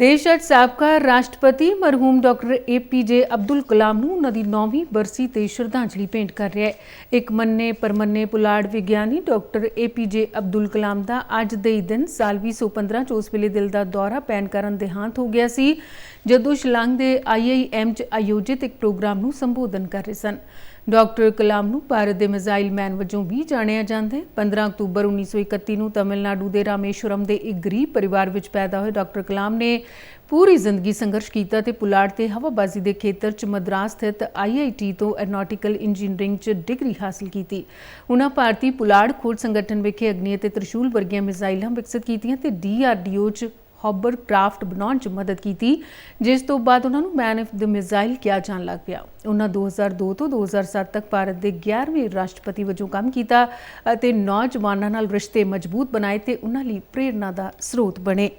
ਦੇਸ਼ ਅੱਜ ਸਾਬਕਾ ਰਾਸ਼ਟਰਪਤੀ ਮਰਹੂਮ ਡਾਕਟਰ ਏਪੀਜੇ ਅਬਦੁਲ ਕਲਾਮ ਨੂੰ ਉਹਨਾਂ ਦੀ 9ਵੀਂ ਬਰਸੀ ਤੇ ਸ਼ਰਧਾਂਜਲੀ ਭੇਂਟ ਕਰ ਰਿਹਾ ਹੈ। ਇੱਕ ਮੰਨੇ ਪਰਮੰਨੇ ਪੁਲਾੜ ਵਿਗਿਆਨੀ ਡਾਕਟਰ ਏਪੀਜੇ ਅਬਦੁਲ ਕਲਾਮ ਦਾ ਅੱਜ ਦੇ ਹੀ ਦਿਨ ਸਾਲ 2015 ਚ ਉਸ ਵੇਲੇ ਦਿਲ ਦਾ ਦੌਰਾ ਪੈਣ ਕਾਰਨ ਦੇਹਾਂਤ ਹੋ ਗਿਆ ਸੀ, ਜਦੋਂ ਸ਼ਿਲਾਂਗ ਦੇ ਆਈਆਈਐਮ ਚ ਆਯੋਜਿਤ ਇੱਕ ਪ੍ਰੋਗਰਾਮ ਨੂੰ ਸੰਬੋਧਨ ਕਰ ਰਹੇ ਸਨ। ਡਾਕਟਰ ਕਲਾਮ ਨੂੰ ਭਾਰਤ ਦੇ ਮਿਜ਼ਾਈਲ ਮੈਨ ਵਜੋਂ ਵੀ ਜਾਣਿਆ ਜਾਂਦਾ ਹੈ। 15 ਅਕਤੂਬਰ 1931 ਨੂੰ ਤਮਿਲਨਾਡੂ ਦੇ ਰਾਮੇਸ਼ਵਰਮ ਦੇ ਇੱਕ ਗਰੀਬ ਪਰਿਵਾਰ ਵਿੱਚ ਪੈਦਾ ਹੋਏ ਡਾਕਟਰ ਕਲਾਮ ਨੇ ਪੂਰੀ ਜ਼ਿੰਦਗੀ ਸੰਘਰਸ਼ ਕੀਤਾ ਤੇ ਪੁਲਾੜ ਤੇ ਹਵਾਬਾਜ਼ੀ ਦੇ ਖੇਤਰ 'ਚ ਮਦਰਾਸ ਸਥਿਤ ਆਈਆਈਟੀ ਤੋਂ ਐਰੋਨੌਟਿਕਲ ਇੰਜੀਨੀਅਰਿੰਗ 'ਚ ਡਿਗਰੀ ਹਾਸਲ ਕੀਤੀ। ਉਹਨਾਂ ਭਾਰਤੀ ਪੁਲਾੜ ਖੋਜ ਸੰਗਠਨ ਵਿਖੇ ਅਗਨੀ ਅਤੇ ਤ੍ਰਿਸ਼ੂਲ ਵਰਗੀਆਂ ਮਿਜ਼ਾਈਲਾਂ ਵਿਕਸਿਤ ਕੀਤੀਆਂ ਤੇ ਡੀਆਰਡੀਓ 'ਚ ਹੌਬਰ ਕ੍ਰਾਫਟ ਬਣਾਉਣ 'ਚ ਮਦਦ ਕੀਤੀ, ਜਿਸ ਤੋਂ ਬਾਅਦ ਉਹਨਾਂ ਨੂੰ ਮੈਨ ਆਫ ਦ ਮਿਜ਼ਾਈਲ ਕਿਹਾ ਜਾਣ ਲੱਗ ਪਿਆ। ਉਹਨਾਂ 2002 ਤੋਂ 2007 ਤੱਕ ਭਾਰਤ ਦੇ 11ਵੇਂ ਰਾਸ਼ਟਰਪਤੀ ਵਜੋਂ ਕੰਮ ਕੀਤਾ ਅਤੇ ਨੌਜਵਾਨਾਂ ਨਾਲ ਰਿਸ਼ਤੇ ਮਜ਼ਬੂਤ ਬਣਾਏ ਤੇ ਉਹਨਾਂ ਲਈ ਪ੍ਰੇਰਣਾ ਦਾ ਸਰੋਤ ਬਣੇ।